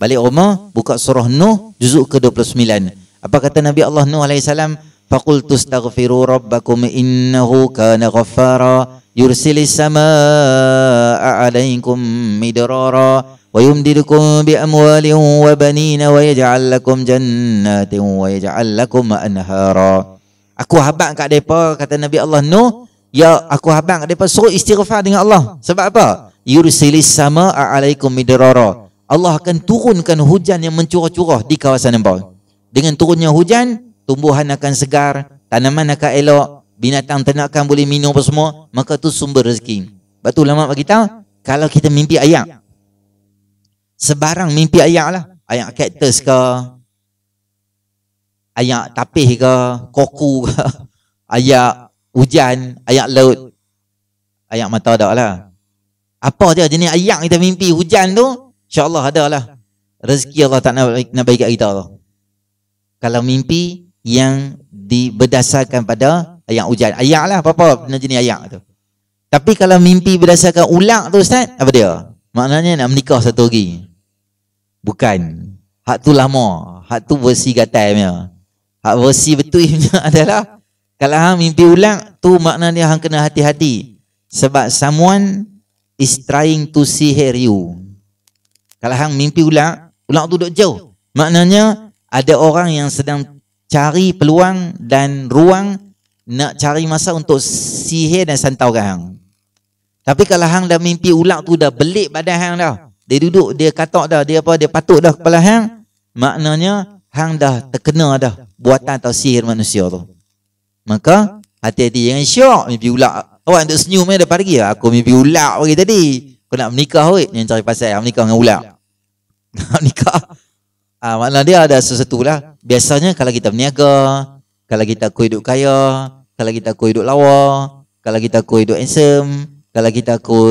balik rumah buka surah Nuh juzuk ke-29. Apa kata Nabi Allah Nuh alaihi salam? Faqultu astaghfiru rabbakum innahu kana ghaffara yursilis samaa alaikum midrara wa yumdidukum bi amwalin wa yaj'al lakum jannatin wa anhara. Aku habaq kat depa kata Nabi Allah Nuh ya aku habaq kat depa suruh istighfar dengan Allah. Sebab apa? Yursilis samaa alaikum midrara Allah akan turunkan hujan yang mencurah-curah di kawasan hampa. Dengan turunnya hujan, tumbuhan akan segar, tanaman akan elok, binatang ternakan boleh minum apa semua, maka itu sumber rezeki. Sebab tu ulama bagi tahu, kalau kita mimpi ayak, sebarang mimpi ayak lah. Ayak kaktus ke, ayak tapih ke, koku ke, ayak hujan, ayak laut, ayak mata dak lah. Apa je jenis ayak kita mimpi hujan tu, InsyaAllah ada lah. Rezeki Allah tak nak, nak bagi kat kita Allah. Kalau mimpi yang berdasarkan pada ayat hujan. Ayat lah apa-apa jenis ayat tu. Tapi kalau mimpi berdasarkan ulak tu Ustaz, apa dia? Maknanya nak menikah satu lagi. Bukan. Hak tu lama. Hak tu versi gatai punya. Hak versi betul adalah kalau hang mimpi ulak tu maknanya hang kena hati-hati. Sebab someone is trying to sihir you. Kalau hang mimpi ulang, ulang tu duduk jauh. Maknanya ada orang yang sedang cari peluang dan ruang nak cari masa untuk sihir dan santau ke hang. Tapi kalau hang dah mimpi ulang tu dah belik badan hang dah. Dia duduk, dia katok dah, dia apa, dia patut dah kepala hang. Maknanya hang dah terkena dah buatan atau sihir manusia tu. Maka hati-hati jangan syok mimpi ulang. Awak nak senyum ni dah pagi ya? Aku mimpi ulang pagi tadi. Kau nak menikah weh, yang cari pasal yang menikah dengan ular. Nak menikah. Ah, maknanya dia ada sesuatu lah. Biasanya kalau kita berniaga, kalau kita ku hidup kaya, kalau kita ku hidup lawa, kalau kita ku hidup handsome, kalau kita ku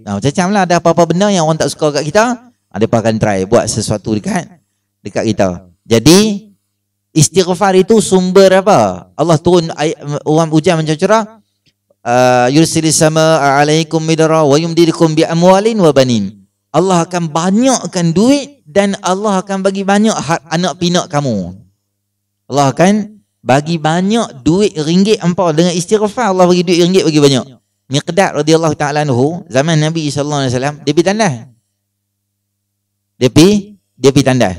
nah, macam-macam lah ada apa-apa benda yang orang tak suka kat kita, ada ah, akan try buat sesuatu dekat dekat kita. Jadi istighfar itu sumber apa? Allah turun orang hujan macam cerah, uh, yursilis sama alaikum midra wa yumdidukum bi amwalin wa banin. Allah akan banyakkan duit dan Allah akan bagi banyak anak pinak kamu. Allah akan bagi banyak duit ringgit empau dengan istighfar Allah bagi duit ringgit bagi banyak. Miqdad radhiyallahu taala anhu zaman Nabi sallallahu alaihi wasallam dia pergi tandas. Dia pergi dia pergi tandas.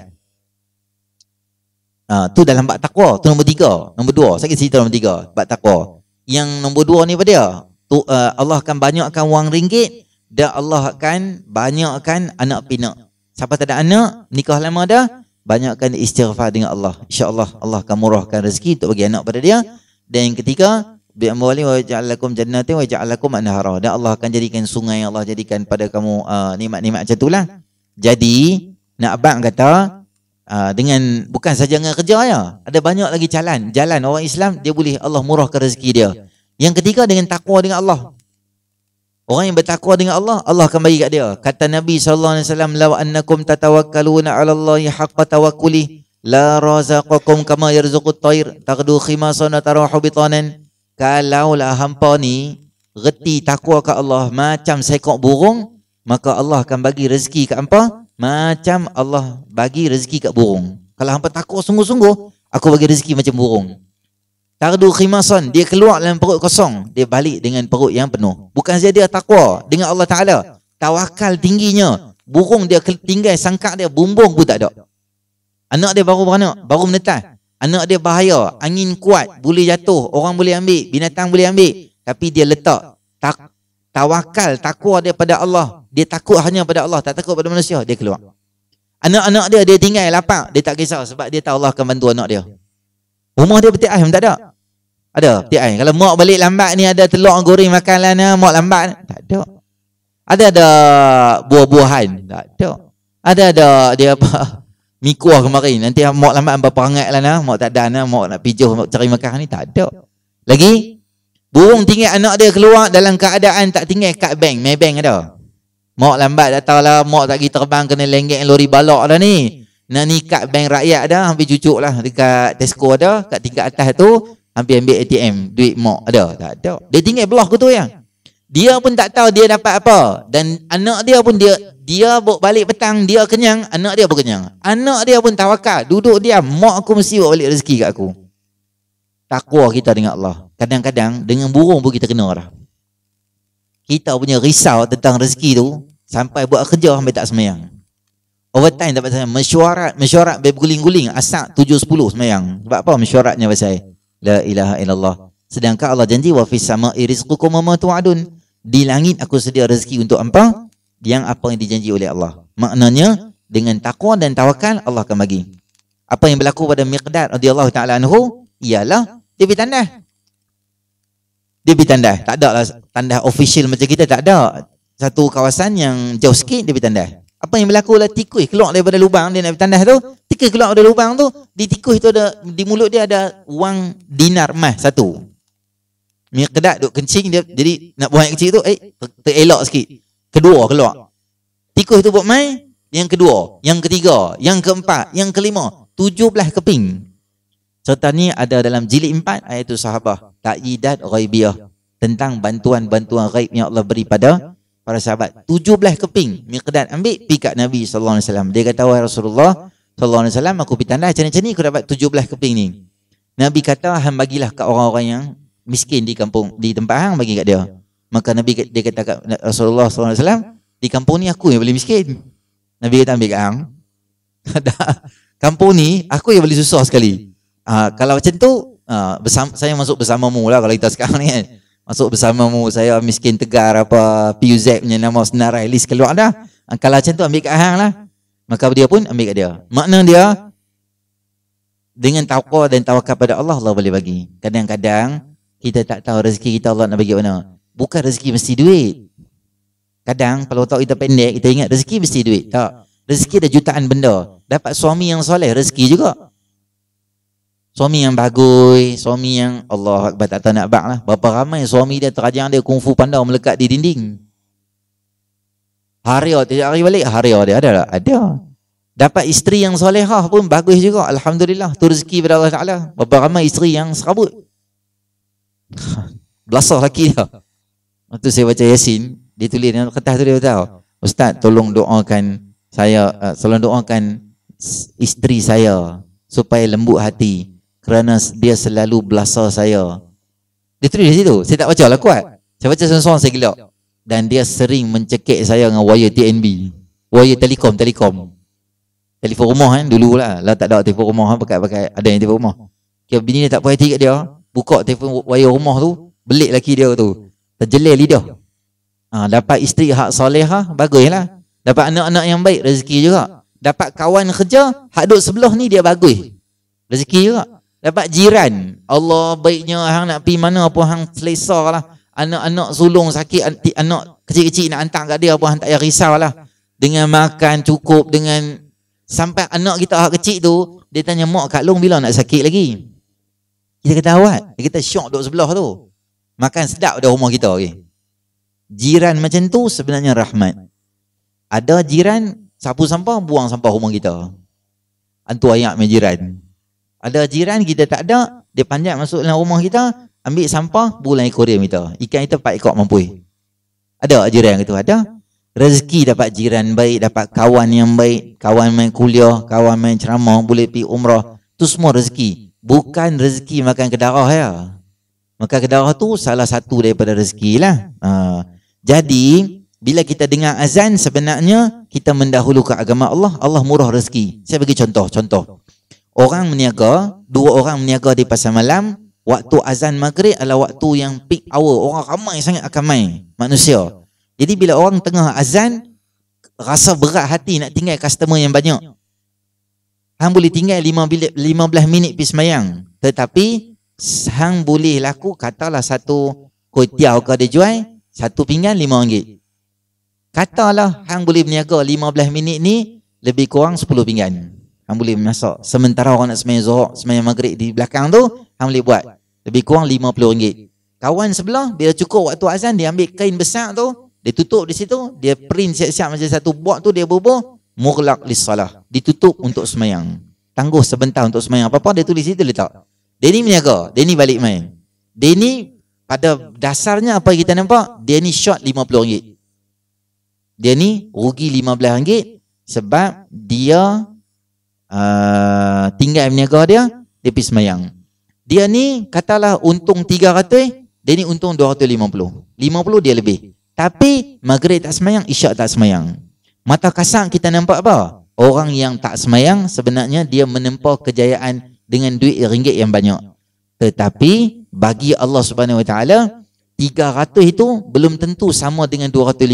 Ah tu dalam bab takwa, tu nombor tiga. Nombor dua, saya cerita nombor tiga, bab takwa yang nombor dua ni apa dia? Tu, uh, Allah akan banyakkan wang ringgit dan Allah akan banyakkan anak pinak. Siapa tak ada anak, nikah lama dah, banyakkan istighfar dengan Allah. InsyaAllah Allah akan murahkan rezeki untuk bagi anak pada dia. Dan yang ketiga, bi amwali wa ja'alakum jannatin wa ja'alakum anhara. Dan Allah akan jadikan sungai Allah jadikan pada kamu uh, nikmat-nikmat macam itulah. Jadi, nak abang kata, uh, dengan bukan saja dengan kerja ya. Ada banyak lagi jalan. Jalan orang Islam dia boleh Allah murahkan rezeki dia. Yang ketiga dengan takwa dengan Allah. Orang yang bertakwa dengan Allah, Allah akan bagi kat dia. Kata Nabi sallallahu alaihi wasallam, "Law annakum tatawakkaluna 'ala Allah haqqa tawakkuli, la razaqakum kama yarzuqut tayr, taghdu khimasan tarahu bitanan." Kalau lah hampa ni reti takwa ke Allah macam seekor burung, maka Allah akan bagi rezeki ke hampa macam Allah bagi rezeki kat burung. Kalau hampa takut sungguh-sungguh, aku bagi rezeki macam burung. Tardu khimasan, dia keluar dalam perut kosong, dia balik dengan perut yang penuh. Bukan saja dia takwa dengan Allah Taala, tawakal tingginya. Burung dia tinggal sangkak dia bumbung pun tak ada. Anak dia baru beranak, baru menetas. Anak dia bahaya, angin kuat, boleh jatuh, orang boleh ambil, binatang boleh ambil. Tapi dia letak tak tawakal, takwa dia pada Allah. Dia takut hanya pada Allah, tak takut pada manusia, dia keluar. Anak-anak dia, dia tinggal lapak, dia tak kisah sebab dia tahu Allah akan bantu anak dia. Rumah dia peti ayam, tak ada? Ada, peti ayam. Kalau mak balik lambat ni ada telur goreng makan lah, mak lambat. Tak ada. Ada ada buah-buahan. Tak ada. Ada ada dia apa? Mikuah kemarin. Nanti mak lambat apa perangai lah nah. Mak tak ada nah. Mak nak pijuh cari makan ni. Tak ada. Lagi? Burung tinggal anak dia keluar dalam keadaan tak tinggal kat bank. Maybank ada. Mak lambat datang lah. Mak tak pergi terbang kena lenggek lori balok dah ni. Nak ni kat bank rakyat dah. Hampir cucuk lah. Dekat Tesco ada. Kat tingkat atas tu. Hampir ambil ATM. Duit mak ada. Tak ada. Dia tinggal blok ke tu yang. Dia pun tak tahu dia dapat apa. Dan anak dia pun dia dia bawa balik petang, dia kenyang, anak dia pun kenyang. Anak dia pun tawakal, duduk dia, mak aku mesti bawa balik rezeki kat aku. Takwa kita dengan Allah. Kadang-kadang dengan burung pun kita kena dah. Kita punya risau tentang rezeki tu sampai buat kerja sampai tak semayang. Overtime tak pasal mesyuarat, mesyuarat berguling-guling asak 7 10 semayang. Sebab apa mesyuaratnya pasal la ilaha illallah. Sedangkan Allah janji wa fis sama'i rizqukum wa tu'adun. Di langit aku sedia rezeki untuk apa? Yang apa yang dijanji oleh Allah. Maknanya dengan takwa dan tawakal Allah akan bagi. Apa yang berlaku pada Miqdad radhiyallahu taala anhu ialah dia pergi tandas. Dia pergi tandas. Tak ada lah tandas official macam kita tak ada. Satu kawasan yang jauh sikit dia pergi tandas. Apa yang berlaku lah tikus keluar daripada lubang dia nak pergi tandas tu. Tikus keluar daripada lubang tu. Di tikus tu ada, di mulut dia ada wang dinar emas satu. Miqdad duk kencing dia jadi nak buang air kecil tu eh terelak sikit. Kedua keluar. Tikus tu buat mai, yang kedua, yang ketiga, yang keempat, yang kelima, tujuh belah keping. Serta ni ada dalam jilid empat ayat sahabah ta'idat ghaibiyah tentang bantuan-bantuan ghaib yang Allah beri pada para sahabat. Tujuh belah keping Miqdad ambil pergi kat Nabi wasallam. Dia kata wahai Rasulullah wasallam aku pergi tanda macam ni aku dapat tujuh belah keping ni. Nabi kata hang bagilah kat orang-orang yang miskin di kampung di tempat hang bagi kat dia. Maka Nabi dia kata kat Rasulullah SAW, di kampung ni aku yang paling miskin. Nabi kata ambil kat hang. kampung ni aku yang paling susah sekali. Uh, kalau macam tu, uh, bersama, saya masuk bersamamu lah kalau kita sekarang ni kan. Masuk bersamamu, saya miskin tegar apa, PUZ punya nama senarai, list keluar dah. Uh, kalau macam tu ambil kat hang lah. Maka dia pun ambil kat dia. Makna dia, dengan tawakal dan tawakal pada Allah, Allah boleh bagi. Kadang-kadang, kita tak tahu rezeki kita Allah nak bagi mana. Bukan rezeki mesti duit. Kadang kalau tahu kita pendek, kita ingat rezeki mesti duit. Tak. Rezeki ada jutaan benda. Dapat suami yang soleh, rezeki juga. Suami yang bagus, suami yang Allah Akbar tak tahu nak bak lah. Berapa ramai suami dia terajang dia kungfu pandau melekat di dinding. Hari tidak hari balik, hari dia ada tak? Ada. Dapat isteri yang solehah pun bagus juga. Alhamdulillah. Tu rezeki pada Allah Ta'ala. Berapa ramai isteri yang serabut. Belasah laki dia. Waktu saya baca Yasin, dia tulis dalam kertas tu dia tahu. Ustaz, tolong doakan saya, uh, tolong doakan isteri saya supaya lembut hati kerana dia selalu belasah saya. Dia tulis di situ. Saya tak baca lah kuat. Saya baca seorang-seorang saya gelap. Dan dia sering mencekik saya dengan wire TNB. Wire telekom, telekom. Telefon rumah kan dulu lah. Lah tak ada telefon rumah kan pakai-pakai ada yang telefon rumah. Kira bini dia tak puas hati kat dia buka telefon wayar rumah tu, belik laki dia tu. Terjelir lidah. Ha, dapat isteri hak solehah, baguslah. Dapat anak-anak yang baik, rezeki juga. Dapat kawan kerja, hak duduk sebelah ni dia bagus. Rezeki juga. Dapat jiran. Allah baiknya hang nak pergi mana pun hang selesa lah. Anak-anak sulung sakit, anak kecil-kecil nak hantar kat dia pun hang tak payah risau lah. Dengan makan cukup, dengan sampai anak kita hak kecil tu, dia tanya, mak Kak Long bila nak sakit lagi? Kita kata awat. Dia kata syok duduk sebelah tu. Makan sedap dah rumah kita. Okay. Jiran macam tu sebenarnya rahmat. Ada jiran sapu sampah, buang sampah rumah kita. Antu ayak main jiran. Ada jiran kita tak ada, dia panjat masuk dalam rumah kita, ambil sampah, bulan aquarium kita. Ikan kita empat ekor mampu. Ada jiran yang itu? Ada. Rezeki dapat jiran baik, dapat kawan yang baik, kawan main kuliah, kawan main ceramah, boleh pergi umrah. Itu semua rezeki bukan rezeki makan kedarah ya. Makan kedarah tu salah satu daripada rezeki lah. Ha. Jadi, bila kita dengar azan sebenarnya kita mendahulukan agama Allah, Allah murah rezeki. Saya bagi contoh, contoh. Orang meniaga, dua orang meniaga di pasar malam, waktu azan maghrib adalah waktu yang peak hour. Orang ramai sangat akan main manusia. Jadi bila orang tengah azan, rasa berat hati nak tinggal customer yang banyak. Hang boleh tinggal 15 minit pergi semayang. Tetapi hang boleh laku katalah satu kuih tiaw kau dia jual, satu pinggan lima ringgit. Katalah hang boleh berniaga 15 minit ni lebih kurang 10 pinggan. Hang boleh masak. Sementara orang nak semayang zuhur, semayang maghrib di belakang tu, hang boleh buat. Lebih kurang 50 ringgit. Kawan sebelah, bila cukup waktu azan, dia ambil kain besar tu, dia tutup di situ, dia print siap-siap macam satu buat tu, dia bubuh, mughlaq lis-salah, ditutup untuk semayang. Tangguh sebentar untuk semayang. Apa-apa dia tulis itu letak. Dia ni meniaga, dia ni balik main. Dia ni pada dasarnya apa kita nampak? Dia ni short RM50. Dia ni rugi RM15 sebab dia uh, tinggal berniaga dia, dia pergi semayang. Dia ni katalah untung 300, dia ni untung 250. 50 dia lebih. Tapi maghrib tak semayang, isyak tak semayang. Mata kasar kita nampak apa? Orang yang tak semayang sebenarnya dia menempa kejayaan dengan duit ringgit yang banyak. Tetapi bagi Allah Subhanahu Wa Taala 300 itu belum tentu sama dengan 250.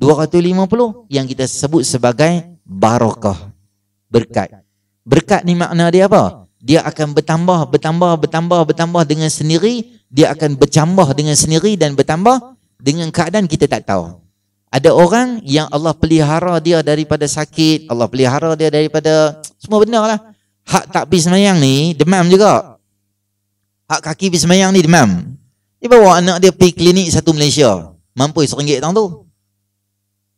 250 yang kita sebut sebagai barakah berkat. Berkat ni makna dia apa? Dia akan bertambah bertambah bertambah bertambah dengan sendiri dia akan bercambah dengan sendiri dan bertambah dengan keadaan kita tak tahu. Ada orang yang Allah pelihara dia daripada sakit Allah pelihara dia daripada semua benda lah. Hak tak pergi semayang ni demam juga. Hak kaki pergi semayang ni demam. Dia bawa anak dia pergi klinik satu Malaysia. Mampu seringgit tahun tu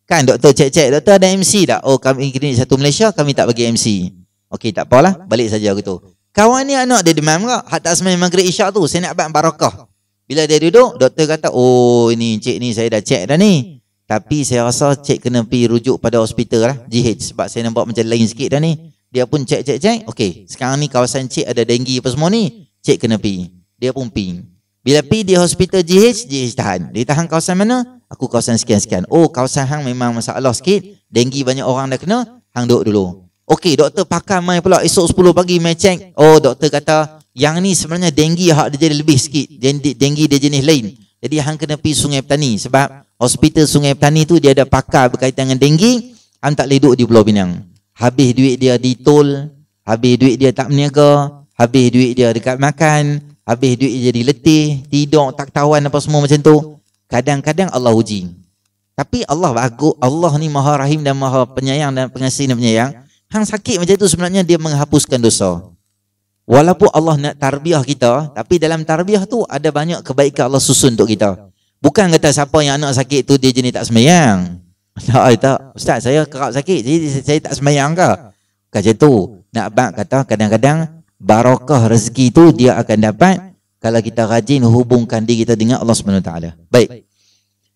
Kan doktor cek-cek, doktor ada MC tak? Oh kami klinik satu Malaysia, kami tak bagi MC. Okey tak apalah, balik saja gitu. Kawan ni anak dia demam ke? Hak tak semayang maghrib isyak tu, saya nak buat barakah. Bila dia duduk, doktor kata, oh ini cik ni saya dah cek dah ni. Tapi saya rasa cik kena pergi rujuk pada hospital lah, GH. Sebab saya nampak macam lain sikit dah ni. Dia pun cek-cek-cek, okey sekarang ni kawasan cik ada denggi apa semua ni. Cik kena pergi. Dia pun pergi. Bila pergi di hospital GH, GH tahan. Dia tahan kawasan mana? Aku kawasan sekian-sekian. Oh, kawasan hang memang masalah sikit. Denggi banyak orang dah kena. Hang duduk dulu. Okey, doktor pakai mai pula esok 10 pagi mai cek. Oh, doktor kata yang ni sebenarnya denggi hak dia jadi lebih sikit. Denggi dia jenis lain. Jadi hang kena pergi Sungai Petani sebab hospital Sungai Petani tu dia ada pakar berkaitan dengan denggi. Hang tak boleh duduk di Pulau Pinang. Habis duit dia di tol, habis duit dia tak berniaga, habis duit dia dekat makan, Habis duit jadi letih, tidur, tak tawan apa semua macam tu. Kadang-kadang Allah uji. Tapi Allah bagus, Allah ni maha rahim dan maha penyayang dan pengasih dan penyayang. Hang sakit macam tu sebenarnya dia menghapuskan dosa. Walaupun Allah nak tarbiyah kita, tapi dalam tarbiyah tu ada banyak kebaikan Allah susun untuk kita. Bukan kata siapa yang anak sakit tu dia jenis tak semayang. Tak, tak. Ustaz saya kerap sakit, jadi saya tak semayang ke? Kata tu. Nak abang kata kadang-kadang barakah rezeki itu dia akan dapat kalau kita rajin hubungkan diri kita dengan Allah Subhanahu Taala. Baik.